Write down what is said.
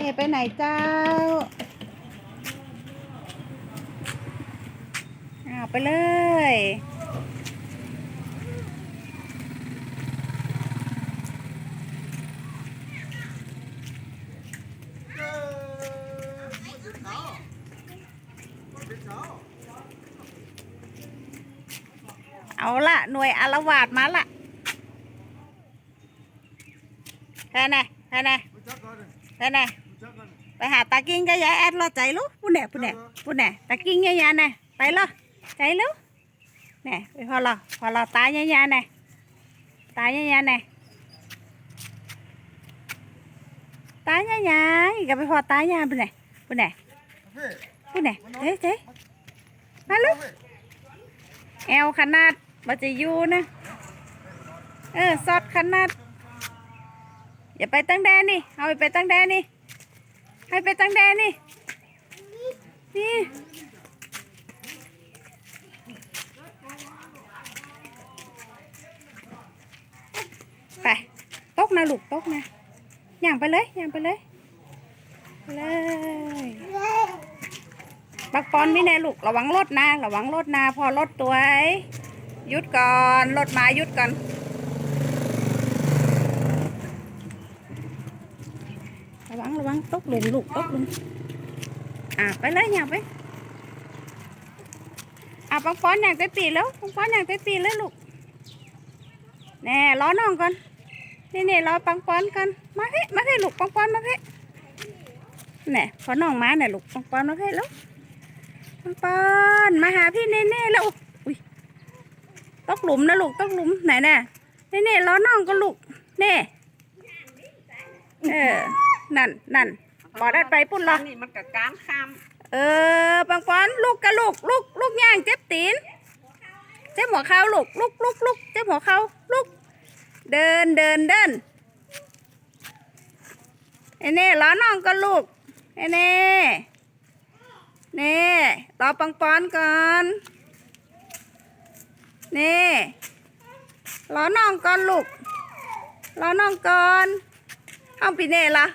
เไปไหนเจ้าอ้าวไปเลยเอาละหน่วยอารวาสมาละแค่ไหนแค่ไหนแค่ไหน ไปหาตากิ้งกับยายแอดรอใจลูกพูดแหน่พูดแหน่พูดแหน่ตากิ้งยายยาแน่ไปเหรอใจลูกแหน่ไปพอรอพอรอตายายยาแน่ตายายยาแน่ตายายาอีกก็ไปพอตายาพูดแหน่พูดแหน่พูดแหน่เจ๊เจ๊มาลูกแอลขนาดมันจะอยู่นะเออสอดขนาดอย่าไปตั้งแดนนี่เอาไปตั้งแดนนี่ ให้ไปตั้งแดนนี่ นี่ ไป ตกนะลูกตกนะย่างไปเลยย่างไปเลย เลย บักปอนไม่แน่ลูก ระวังรถนะ ระวังรถนะ พอรถตัวหยุดก่อน รถมาหยุดก่อน ระวังระวังตกหลุมลูกตกหลุมอะไปเลยย่างไปอะปังปอนอย่างไปปีแล้วปังปอนอย่างไปปีเลยลูกแน่รอน้องก่อนนี่นี่รอปังปอนก่อนมาเพ่มาเพ่ลูกปังปอนมาเพ่แน่พอน้องมาเนี่ยลูกปังปอนมาเพ่แล้วปังปอนมาหาพี่เน่เน่แล้วอุ้ยตกหลุมนะลูกตกหลุมไหนแน่เน่เน่รอน้องก็ลูกเน่เออ นั่นนั่นบอได้ไปปุ่นเหรอนี่มันกับการข้ามเออปังปอนลูกกะลูกลูกลูกย่างเจ็บตีนเจ็บหัวเข่าลูกลูกลูกลูกเจ็บหัวเข่าลูก เดินเดินเดินไอ้เน่ล้อน้องก็ลูกไอ้เน่เน่รอปังปอนก่อนเน่ล้อน้องก่อนลูกล้อน้องก่อนห้องปีเน่ละ